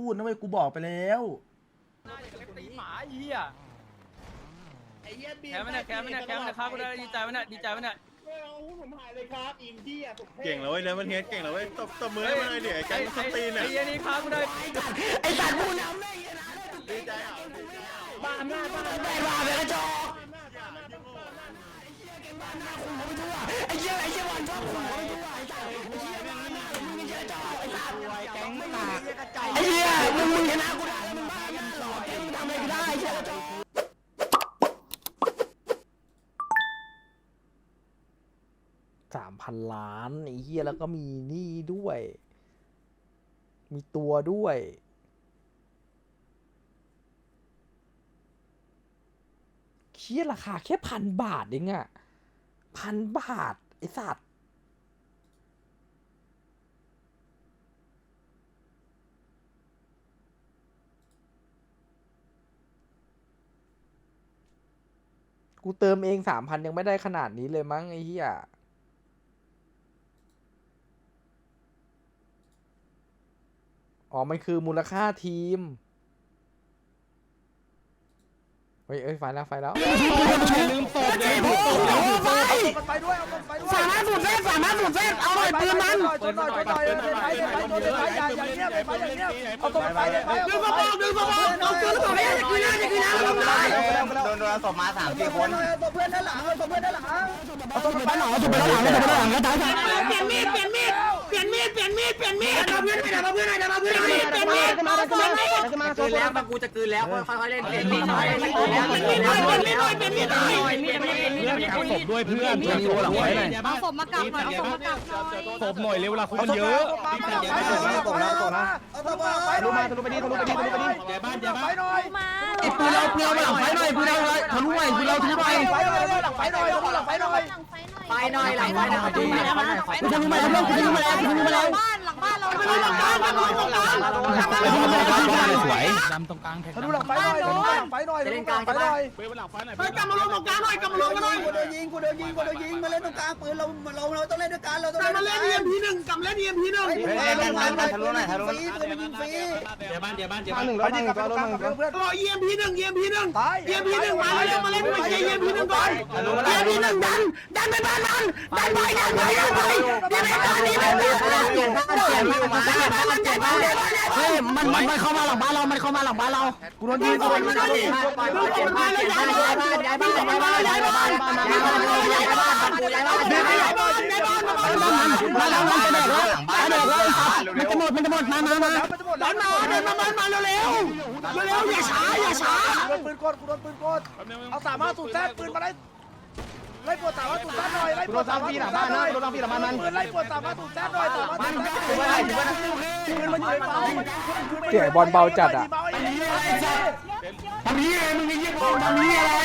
พูดนะเว้ยกูบอกไปแล้ว ตีหมาเหี้ยไอ้เหี้ยบีแคมป์เนี่ยแคมป์เนี่ยแคมป์เนี่ยครับกูได้ดีใจไหมเนี่ยดีใจไหมเนี่ยผมหายเลยครับอิมที่อะผมเก่งแล้วเว้ยเนื้อมันเฮดเก่งแล้วเว้ยตบตบมือให้มันเลยเดี๋ยวไอ้แก๊งมันสตรีนเนี่ยไอ้เหี้ยนี่ครับกูได้ไอ้สัตว์กูน้ำไม่นะดีใจอะบ้าอำนาจบ้าอำแม่นาจว่าไปกระจอกบ้าอำนาจบ้าอำนาจไอ้เหี้ยไอ้เหี้ยวันชอบหัวไปทั่วไอ้สัตว์ แก๊งกาไอ้เหี้ยมึงมึงชนะกูได้มึงบ้ายังหล่อแก๊งมึงทำอะไรกูได้ไอ้เหี้ยกระจอกสามพันล้านไอ้เหี้ยแล้วก็มีหนี้ด้วย มีตัวด้วยเคียราคาแค่พันบาทเองอะพันบาท ไอสัตว์ กูเติมเองสามพันยังไม่ได้ขนาดนี้เลยมั้งไอ้เหี้ยอ๋อ มันคือมูลค่าทีม เฮ้ย เอ้ย ไฟแล้ว ไฟแล้วลืมตบเลยมันไปด้วย เอาไปด้วยสามารถสูดเส้นสามารถสูดเส้นเอาหน่อยปืนมันจนหน่อยจนหน่อยจนหน่อยไปไปไปอย่าอย่าเงียบไปอย่างเงียเอาตัวไปไปดึงมาบอกดึงมาบอกเอาปืนมาบอกเนี่ยอย่ากินนะอย่ากินนะเราไม่ได้ โดนโดนศพมาสามสี่คนตัวเพื่อนด้านหลังตัวเพื่อนด้านหลังเอาตัวไปหลังเอาตัวไปหลังเอาตัวไปหลังแล้วตายตายเปลี่ยนมีดเปลี่ยนมีดเปลี่ยนมีดเปลี่ยนมีดเปลี่ยนมีดเอาเพื่อนไปเอาเพื่อนไปเอาเพื่อนไปเปลี่ยนมีดมามามามาคืนแล้วบางกูจะคืนแล้วค่อยๆเล่นเล่นนิดหน่อยเปลี่ยนมีดหน่อยเปลี่ยนมีดหน่อยเปลี่ยนมีดหน่อยศพด้วยเพื่อนเพื่อนโชว์หลังไว้หน่อยเอาศพมากลับหน่อยเอาศพมากลับหน่อยศพหน่อยเร็วเวลาคุณมันเยอะเอาตัวไปทะลุมาทะลุไปดิทะลุไปดิทะลุไปดิเดี๋ยวบ้านเดี๋ยวบ้านไป หน่อยมาไอ้ปืนเราปืนเราหลังไฟหน่อยปืนเราทะลุหน่อยปืนเราทะลุหน่อยไปหน่อยหลังไปหน่อยหลังไปหน่อยหลังไฟหน่อยไปหน่อยหลังไปหน่อยกูทะลุมาแล้วกูทะลุมาแล้วกูทะลุมาหแล้ลังบ้านหลังบ้านเราไปหลังบ้านไปหลังบ้านสวยดำตรงกลางแท็กทะลุหลังไปหน่อยทะลุหลังไปหน่อยทะลุหลังไปหน่อยไปหลังไฟหน่อยไปกลับมาลงตรงกลางหน่อยกลับมาลงกันหน่อยกูโดนยิงกูโดนยิงกูโดนยิงมาเล่นตรงกลางปืนเราเราเราต้องเล่นด้วยกันเราต้องกลับเล่นมาเล่น EMP หนึ่งกลับมาเล่น EMP หนึ่งทะลุหน่อยทะลุหน่อยทะลุหน่อยปืนมันยิงฟรีเดี๋ยวบ้านเดี๋ยวบ้านเดี๋ยวทาบ้างนหนึ่งแล้วทางกลับไปตรงกลางกับเพื่อนรอ EMP หนึ่ง EMP หนึ่งตาย EMP หนึ่งมาเร็วมาเล่นมาเชียร์ EMP หนึ่งก่อน EMP หนึ่งดันดันไปบ้านมันดันไปดันไปดันไปดันไปดันไปดันไปเปลี่ยนบ้านเปลี่ยนบ้านเปลี่ยนบ้านเปลี่ยนบ้านเฮ้ยมันมันมันเข้ามาหลังบ้านเรา มันเข้ามาหลังบ้านเรากูโดนยิงกูโดนยิงกูโดนยิงไปบ้านเปลี่ยนบ้านย้ายบ้านย้ายบ้านย้ายบ้านย้ายบ้านย้ายบ้านย้ายบ้านย้ายบ้านย้ายบ้านย้ายบ้านย้ายบ้านย้ายบ้านย้ายบ้านย้ายบ้านมาแล้วมันจะแดกแล้วจะแดกแล้วมันจะหมดมันจะหมดมามามามันจะหมดดันมาดันมาดันมาเร็วเร็วเร็วอย่าช้าอย่าช้าโดนปืนกดกูโดนปืนกดเอาสามารถสูดแท้ปืนมาได้ ไล่ปวดสามารถสูดแท้หน่อยไล่ปวดสามารถสูดแท้หน่อยโดนปีหลังบ้านนั้นปืนไล่ปวดสามารถสูดแท้หน่อยสามารถสูดแท้ปืนมันอยู่ในเบาเสียงบอลเบาจัดอะเบาไอ้เหี้ยทำนี้มึงไอ้ยี่ปองทำนี้อะไร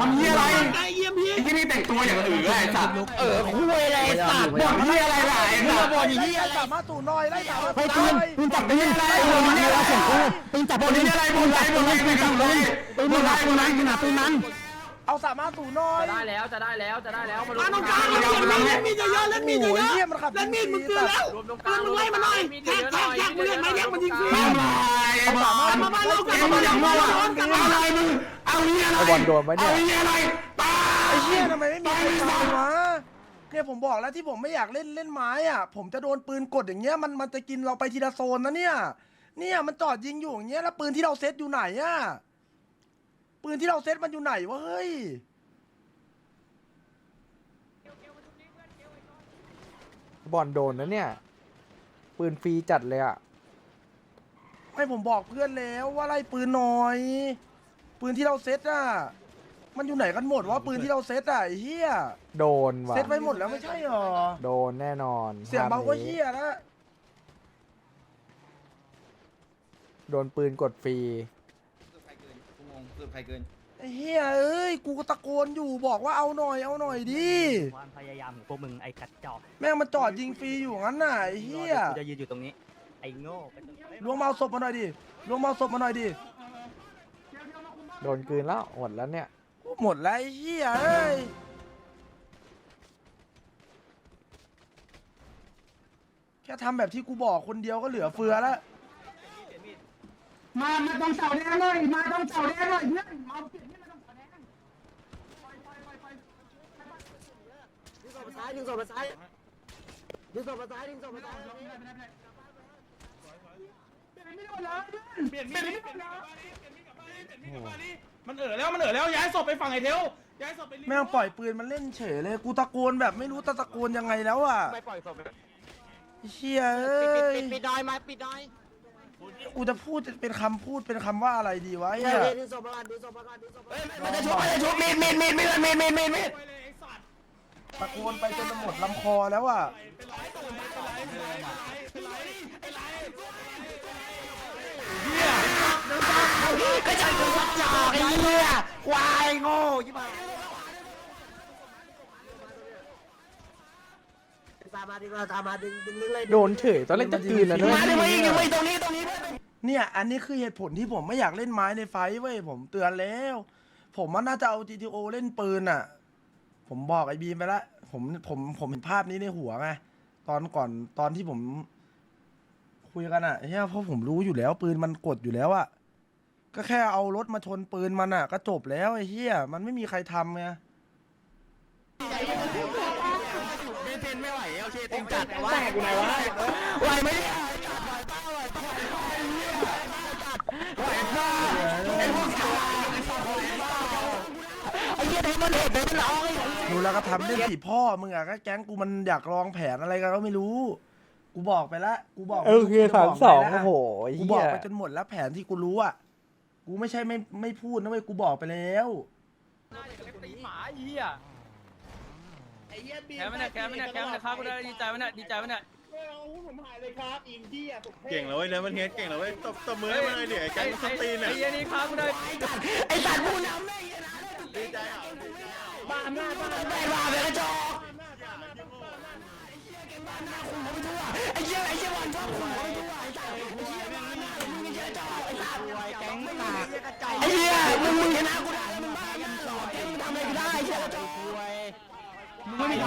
ทำนี้อะไรไอ้เยี่ยมพี่ที่นี่แต่งตัวอย่างอื่นไอ้สัตว์เออคุยอะไรสัตว์บอกนี้อะไรล่ะไอ้สัตว์บอกอย่างนี้สามารถสูดหน่อยไล่สามารถไปปืนปืนจับปืนอะไรปืนนี่อะไรเสียงกูปืนจับปืนนี่อะไรปืนอะไรปืนอะไรปืนจับปืนปืนอะไรปืนอะไรปืนปืนนั้น เอาสามารถสูดหน่อยได้แล้วจะได้แล้วจะได้แล้วมามาตรงกลางเล่นมีดเยอะเล่นมีดเยอะเล่นมีดมึงปืนแล้วรวมตรงกปืลางนมึงไล่มาหน่อยแท็กแท็กแท็กมึงเห็นไหมแท็กมันยิงฟรีมามามาเรากันมาอย่างว่าอะไรมึงเอาเนี้ยอะไรบอลโดนไหมเนี่ยเอาเนี้ยอะไรตาไอ้เหี้ยทำไมไม่มีใครตายวะเนี่ยผมบอกแล้วที่ผมไม่อยากเล่นเล่นไม้อะ ผมจะโดนปืนกดอย่างเงี้ยมันมันจะกินเราไปทีละโซนนะเนี่ย เนี่ยมันจอดยิงอยู่อย่างเงี้ยแล้วปืนที่เราเซตอยู่ไหนอะ ปืนที่เราเซตมันอยู่ไหนวะเฮ้ย บอลโดนนะเนี่ย ปืนฟรีจัดเลยอะ ให้ผมบอกเพื่อนแล้วว่าไล่ปืนหน่อย ปืนที่เราเซตอะ มันอยู่ไหนกันหมดวะปืนที่เราเซตอะไอ้เหี้ยโดนว่ะ เซตไว้หมดแล้วไม่ใช่หรอ โดนแน่นอนเสียงเบาก็ภพนี้เหี้ยแล้ว โดนปืนกดฟรีใครเกิน กูงงคือใครเกินไอ้เหี้ยเอ้ย กูก็ตะโกนอยู่บอกว่าเอาหน่อยเอาหน่อยดิความพยายามของพวกมึงไอ้กระจอกแม่งมันจอดยิงฟรีอยู่งั้นน่ะไอ้เหี้ยกูจะยืนอยู่ตรงนี้ ไอ้โง่ลวงเมาศพมาหน่อยดิลวงเมาศพมาหน่อยดิโดนกลืนแล้วหมดแล้วเนี่ย หมดแล้วไอ้เหี้ยเอ้ยแค่ค่ทำแบบที่กูบอกคนเดียวก็เหลือเฟือแล้ว มา มาตรงเสาแดงเลยมาตรงเสาแดงเลยเพื่อนมาเปลี่ยนที่มาตรงเสาแดงดึงศพมาซ้ายดึงศพมาซ้ายดึงศพมาซ้ายดึงศพมาซ้ายเปลี่ยนไม่ได้เลยเปลี่ยนไม่ได้เลยมันเออแล้วมันเออแล้วย้ายศพไปฝั่งไอ้เทลย้ายศพไปแม่งปล่อยปืนมันเล่นเฉยเลยกูตะโกนแบบไม่รู้จะตะโกนยังไงแล้วอะไม่ปล่อยศพเชี่ยเอ้ยปิดดอยมาปิดดอย กูจะพูดเป็นคำพูดเป็นคำว่าอะไรดีวะเฮ้เฮียยดึงศพมาก่อนดึงศพมาก่อนดึงศพมาก่อนมันจะชุบมันจะชุบมีดมีดมีดมีดมีดมีดมีดมีดตะโกนไปจนหมดลำคอแล้วอะก็จะกูวัดจ่อไอ้เหี้ยควายโง่ยี่บ้า ตามมาดึงมาตามมาดึงดึงลึกเลยโดนเฉยตอนแรกจะกลืนแล้วด้วยมาดิมาอีกมาอีกตรงนี้ตรงนี้เนี่ยอันนี้คือเหตุผลที่ผมไม่อยากเล่นไม้ในไฟท์เว้ยผมเตือนแล้ว ผมว่าน่าจะเอา GTO เล่นปืนอะ ผมบอกไอ้บีมไปละผมผมผมเห็นภาพนี้ในหัวไงตอนก่อนตอนที่ผม คุยกันอะเฮียเพราะผมรู้อยู่แล้ว ปืนมันกดอยู่แล้วอะก็แค่เอารถมาชนปืนมันอะ ก็จบแล้วไอ้เฮียมันไม่มีใครทำไง ไม่ไหวโอเคเต็มจัดว่าแตกอยู่ไหนวะไหวไหมเนี่ยไหวป้าไอ้พวกชายไอ้เหี้ยเด็กมันเด็กเด็กมันร้องไอ้ดูแล้วก็ทำเล่นสิพ่อมึงอะก็แก๊งกูมันอยากลองแผนอะไรกันก็ไม่รู้ กูบอกไปละกูบอกเออคือกูจะสามบกสองไปละโอ้โหไอ้กูเหี้บอกยไปจนหมดแล้วแผนที่กูรู้อะกูไม่ใช่ไม่ไม่พูดนะเว้ยกูบอกไปแล้วหมา เหี้ยแกมันเนี่ยแกมันเนี่ยแกมันเนี่ยครับกูได้ดีใจมันเนี่ยดีใจมันเนี่ยเก่งแล้วเว้ยนะมันเฮ็ดเก่งแล้วเว้ยตบตบมือให้มันเลยเดี๋ยวไอ้แก๊งสตรีนไอ้อะเหี้ยนี่ครับกูได้ไอ้สัตว์ผู้นำไม่ดีใจอะบ้าหน้าบ้าแม่บ้าไปกระจอกไอ้เหี้ยไอ้เหี้ยวันชอบขู่ไปทั่วไอ้สัตว์ไอ้เหี้ยบ้าหน้ามึงเหี้ยจอกไอ้สัตว์แก๊งไม่มาไอ้เหี้ยมึงมึงชนะกูได้มึงบ้ากันหรอแก๊งมึงทำอะไรกูได้ไอ้เหี้ยกระจอกเดี๋ยว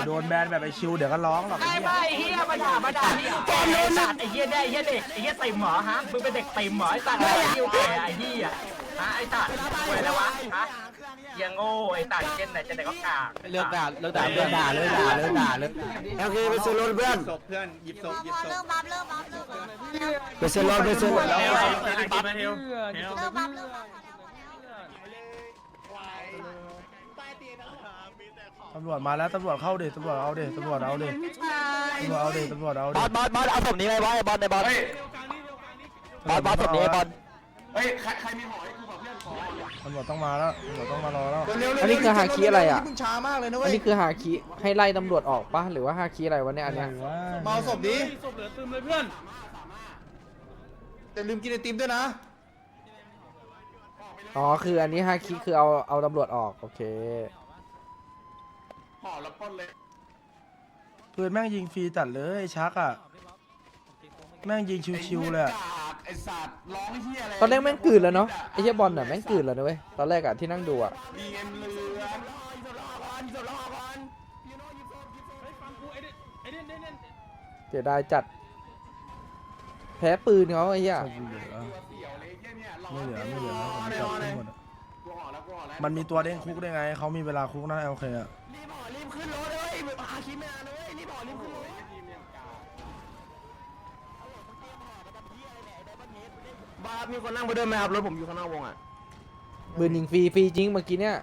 โดนแบนแบบไอชิวเดี๋ยวก็ร้องหรอกไอ้เหี้ยไอ้เหี้ยมาด่ามาด่านี่แกไอ้สัตว์ไอ้เหี้ยได้ไอ้เหี้ยเด็กไอ้เหี้ยติ่มเหรอฮะมึงเป็นเด็กติ่มเหรอไอ้สัตว์ไอ้เหี้ยแกไอ้เหี้ยฮะไอ้สัตว์ป่วยอะไรวะฮะยังโง่ไอ้สัตว์เช่นไหนจะไหนก็กากเลิกด่าเลิกด่าเลิกด่าเลิกด่าเลิกด่าเลิกด่าโอเคไปซื้อรถเพื่อนศพเพื่อนหยิบศพหยิบพอศเริ่พมบัฟเริ่มบัฟเริ่มบัฟไปซื้อรถไปซื้อรถแล้วเทลไอ้บัฟเทลเริ่มบัฟเริ่มบัฟพอแล้วพอแล้ว ตำรวจมาแล้วตำรวจเข้าเด็ตำรวจเอาเด็ตำรวจเอาเด็ตำรวจเอาเด็ตำรวจเอาบเด็อลบอลบอลเอาศพนี้ไปไว้บอลในบอลบอลบอลศพนี้บอลตำรวจต้องมาแล้วตำรวจต้องมารอแล้วอันนี้คือฮาคิอะไรอะ มึงช้ามากเลยนะอัเว้นยนี้คือฮาคิให้ไล่ตำรวจออกปะหรือว่าฮาคิอะไรวะเนี่ยอันเนี้ยเมาศพดิศพเหลือซึมเลยเพื่อน แต่ลืมกินไอติมด้วยนะ อ๋อคืออันนี้ฮาคิคือเอาเอาตำรวจออกโอเค ปืนแม่งยิงฟรีจัดเลยไอ้ชักอะ แม่งยิงชิวๆเลยอะไอ้สัตว์ร้องเหี้ยอะไรตอนแรกแม่งกลืนแล้วเนาะไอ้เหี้ยบอลน่ะแม่งกลืนแล้วนะเว้ยตอนแรกอะที่นั่งดูอะดีเอ็มเหลืองเสียดายจัด แพ้ปืนเขาไอ้เหี้ยไม่เหลือไม่เหลือไม่เหลือผมจับได้หมดอะมันมีตัวเด้งคุกได้ไง เขามีเวลาคุกนะโอเคอะรีบห่อรี บขึ้นรถเลยหาคิดไม่นานเลยรีบห่อรีบขึ้นรถบ้ามีคนนั่งไปด้วยไหมครับรถผมอยู่ข้างนอกวงอะปืนยิงฟรีฟรีจริงเมื่อกี้เนี่ย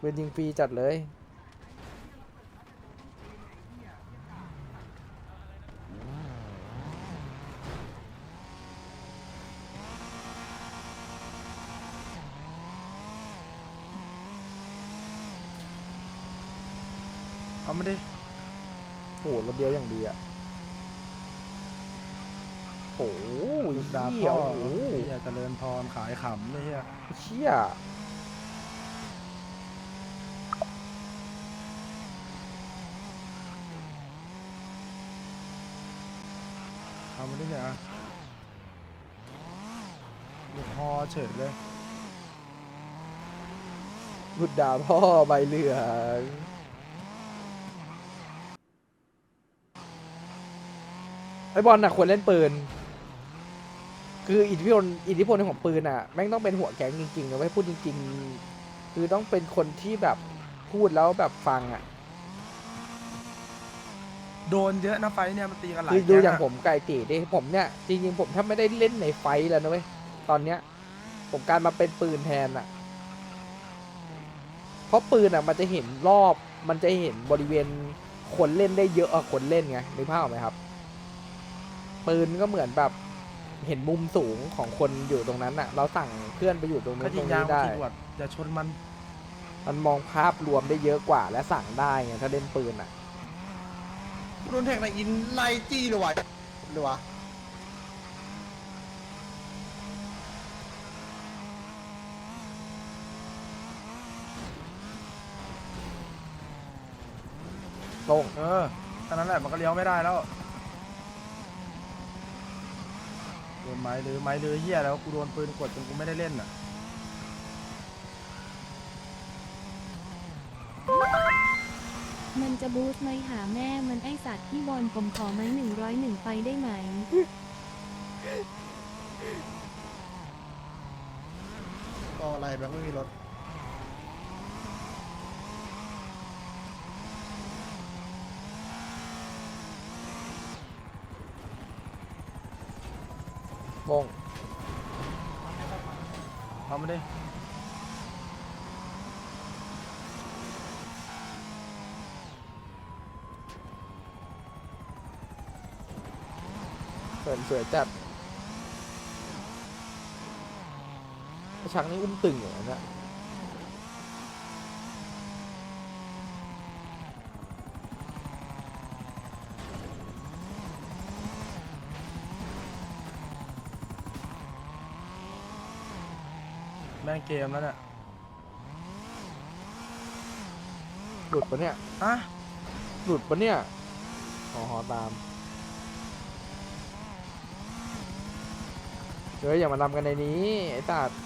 ปืนยิงฟรีจัดเลย ม่ได้โอ้โหรถเดียวอย่างดีอะโอ้โหลูกดาบเหี้ยพ่อโอ้โหเฮียเจริญพรขายขำเลยเฮียเชี่ยเอาไม่ได้เนี่ยอะลูกคอเฉยเลย บุดด่าพ่อใบเหลือง ไอบอลน่ะควรเล่นปืน คืออิทธิพลอิทธิพลของปืนอะแม่งต้องเป็นหัวแก๊งจริงๆนะไม่พูดจริง ๆ คือต้องเป็นคนที่แบบพูดแล้วแบบฟังอะ โดนเยอะนะไฟท์เนี่ยมันตีกันหลายคือดูแก๊งอย่างอะผมไก่ตีดิผมเนี่ยจริงๆผมถ้าไม่ได้เล่นในไฟท์แล้วนะเว้ยตอนเนี้ย ผมกลารมาเป็นปืนแทนอะเพราะปืนอะมันจะเห็นรอบ มันจะเห็นบริเวณคนเล่นได้เยอะกว่าคนเล่นไงนึกภาพออกไหมครับ ปืนก็เหมือนแบบ เห็นมุมสูงของคนอยู่ตรงนั้นอะเราสั่งเพื่อนไปอยู่ตรงนู้ก็นตยิรงงยานี้งได้ทีกว่าอย่าชนมันมันมองภาพรวมได้เยอะกว่าและสั่งได้ไงถ้าเล่นปืนอะโดนแทงในอินไล่จี้เลยวะเลยวะตรงเออแค่นั้นแหละมันก็เลี้ยวไม่ได้แล้ว โดนไม้หรือไม้หรือเฮียแล้วกูโดนปืนกดจนกูไม่ได้เล่นอะมันจะบูสต์ไหมหาแม่มันไอสัตว์ที่บอลผมขอไหมหนึ่งร้อยหนึ่งไปได้ไหม ก็อะไรแบงค์ไม่มีรถ มง เอามาดิ เปิดสวยจัดไอ้ชักนี่อุ้มตึงอยู่นะเนี่ยแม่งเกมแล้วเนี่ยหลุดปะเนี่ย อะหลุดปะเนี่ยหอหอตาม เฮ้ยอย่ามาทำกันในนี้ ไอ้สัตว์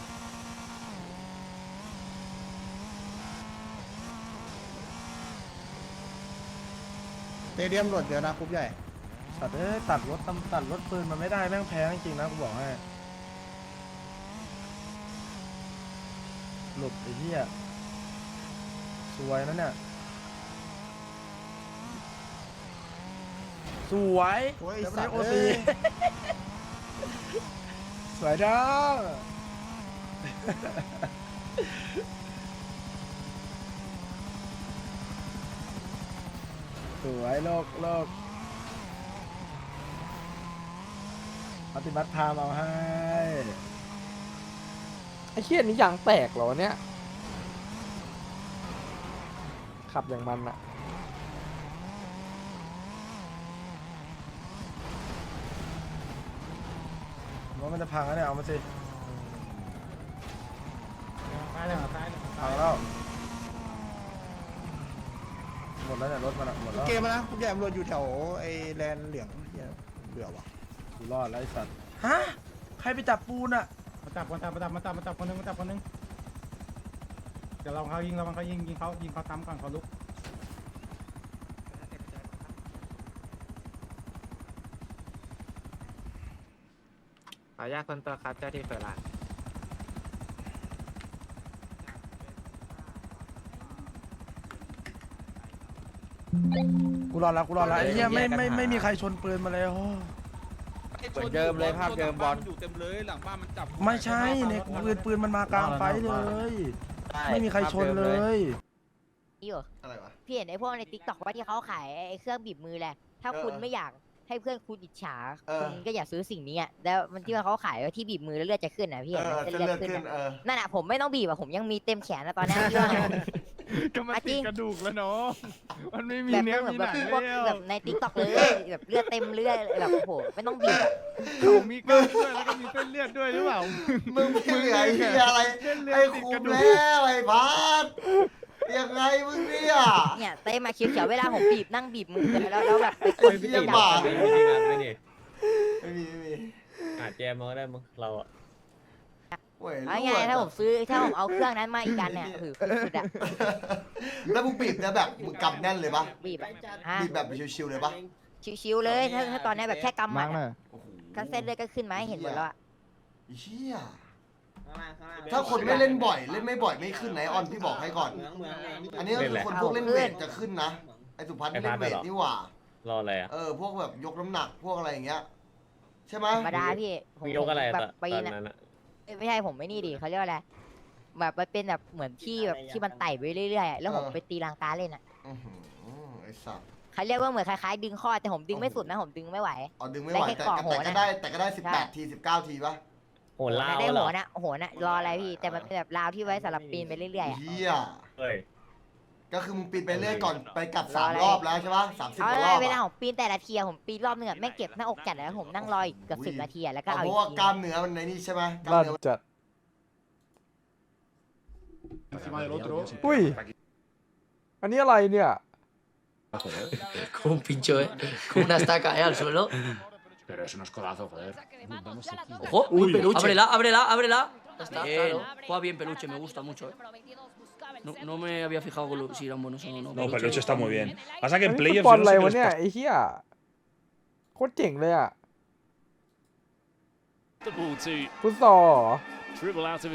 เตเดียมรถเดี๋ยวนะคุบใหญ่สัตว์เอ้ยตัดรถตำตัดรถปืนมันไม่ได้แม่งแพงจริงๆนะกูบอกให้หลุดไอ้เหี้ยสวยนะเนี่ยสวยโอ้ยเดี๋ยวสัไม่ตได้ว์โอเอ้ซียส วยจังสวยโลกโลกปฏิบัติธรรมเอาให้ไอ้เชี่ยนี้ยางแตกเหรอวะเนี่ย ขับอย่างมันอะ ว่ามันจะพังแล้วเนี่ยเอามาสิพังแล้วหมดแล้วเนี่ยรถมันอะหมดแล้วเกมมานะคุบใหญ่ตำรวจอยู่แถวไอ้แลนเหลืองเหี้ยเบื่อว่ะกูรอดแล้วไอ้สัตว์ฮะใครไปจับปูนอะมาจับมาจับมาจับมาจับมาจับคนนึงมาจับคนนึงเดี๋ยวเราเขายิงเราเขายิงยิงเขายิงเขาซ้ำก่อนเขาลุก ออนุญาตคนตัวครับเจ้าที่เปิดร้านกูรอดแล้วกูรอดแล้วไอ้เหี้ยไม่ไม่ไม่มีใครชนปืนมาเลยโอ้เหมือนเดิมเลยภาพเดิมบอล อยู่เต็มเลยหลังบ้านมันจับไม่ใช่เนี่ยปืนปืนมันมากลางไฟเลย ไม่มีใครชนเลยพี่อยู่อะไรวะพี่เห็นไอ้พวกในติ๊กต็อกว่าที่เขาขายไอ้เครื่องบีบมือแหละ ถ้าคุณเออไม่อยาก ให้เพื่อนคุณอิจฉาเออ คุณก็อย่าซื้อสิ่งนี้อะแล้วมันที่ว่าเขาขายว่าที่บีบมือแล้วเลือดจะขึ้นอะพี่เห็นไหมเส้นเลือดขึ้นอะนั่นอะผมไม่ต้องบีบอะผมยังมีเต็มแขนนะตอนนั้นที่ว่า ก็มันอะจริติดง กระดูกแล้วเนาะมันไม่มีแบบเนื้อเหมือมีนหแบบนังพวกแล้วแบบในติ๊กต็อกเลยแบบเลือดเต็มเลือดแบบโอ้โหไม่ต้องบีบอะเขามีกล้ามด้วยแล้วก็มีเส้นเลือดด้วยหรือเปล่ามึงไม่เหลือไอ้เหี้ยอะไร เส้นเลือดไอ้ติดคุกระมดูกแล้วไอ้พัด ยังไงมึงเนี่ย เนี่ยเต้มาเขียวๆเวลาผมบีบนั่งบีบมือแล้วแล้วแบบไปกไอ้ดเหี้ที่ยจับาปบไม่ไม่มีงานไม่ดิมีไม่มีอาจแจมมาก็ได้มั้งเราอะโอ้ยเอาไงถ้าผมซื้อถ้าผมเอาเครื่องนั้นมาอีกอันเนี่ยคือสุดๆอะแล้วมึงบีบเนี่ยแบบมึงกำแน่นเลยปะบีบอะฮะบีบแบบชิวๆเลยปะชิวๆเลยถ้าถ้าตอนนี้แบบแค่กำหมัดอะโอ้โหก็เส้นเลือดก็ขึ้นมาให้เห็นหมดแล้วอะไอ้เชี่ย ถ้าคนไม่เล่นบ่อย เล่นไม่บ่อยไม่ขึ้นไหนออนพี่บอกให้ก่อนอันนี้ก็คือคนพวกเล่นเวทจะขึ้นนะไอ้สุพัฒน์ไม่เล่นเวทนี่หว่ารออะไรอะ เออพวกแบบยกน้ำหนักพวกอะไรอย่างเงี้ย ใช่ไหมธรรมดาพี่ผมมียกอะไรแบตอบนปีตอนนอะนั้นอะเอ้ยไม่ใช่ผมไม่นี่ดิเขาเรียกว่าอะไรแบบมันเป็นแบบเหมือนที่แบบที่มันไต่ไปเรื่อยๆอะแล้วผมไปตีลังกาเล่นอะอื้อหือไอ้สัตว์เขาเรียกว่าเหมือนคล้ายๆดึงข้อแต่ผมดึงไม่สุดนะผมดึงไม่ไหว เอาดึงไม่ไหวได้แต่แค่เกาะแต่หัวก็นะได้แต่ก็ได้สิบใช่แปดทีสิบเก้าทีปะ โหนลาวได้เหรหัอวนะหัวนะรออะไรพี่ แต่มันเป็นแบบราวที่ไว้สำหรับปีนไปเรื่อยๆอะเฮียเฮ้ย ก็คือมึงปีนไปเรื่อยก่อนไปกลับรอสามอะไรรอบแล้วใช่ปะสามสิบเอากว่าเลรอยบเวลาอะผมปีนแต่ละทีอะผมปีนรอบนึงอะแม่งเก็บหน้าอกจัดแล้วผมนั่งรออีกเกือบสิบนาทีอะแล้วก็อ๋อเอาเพอีราะว่ากทีกล้ามเนื้อมันในนี่ใช่ไหมกล้ามลั่นเนื้อจัดอุ้ย อันนี้อะไรเนี่ย Con un pincho, eh. Con una estaca, eh, al suelo. Pero es unos codazos, joder. Ojo, uy, ábrela, ábrela, ábrela. Ya está, claro. Juega bien peluche, me gusta mucho, eh. No, no me había fijado con lo- si eran buenos o no. No, Peluche está muy bien. Pasa que อัน en นี้ฟุต playoffs บอล yo อะไร no sé qué วะ les เนี่ย pasa. ไอ้เหี้ยโคตรเจ๋งเลยอ่ะ ฟุตซอลเหรอ Dribble out of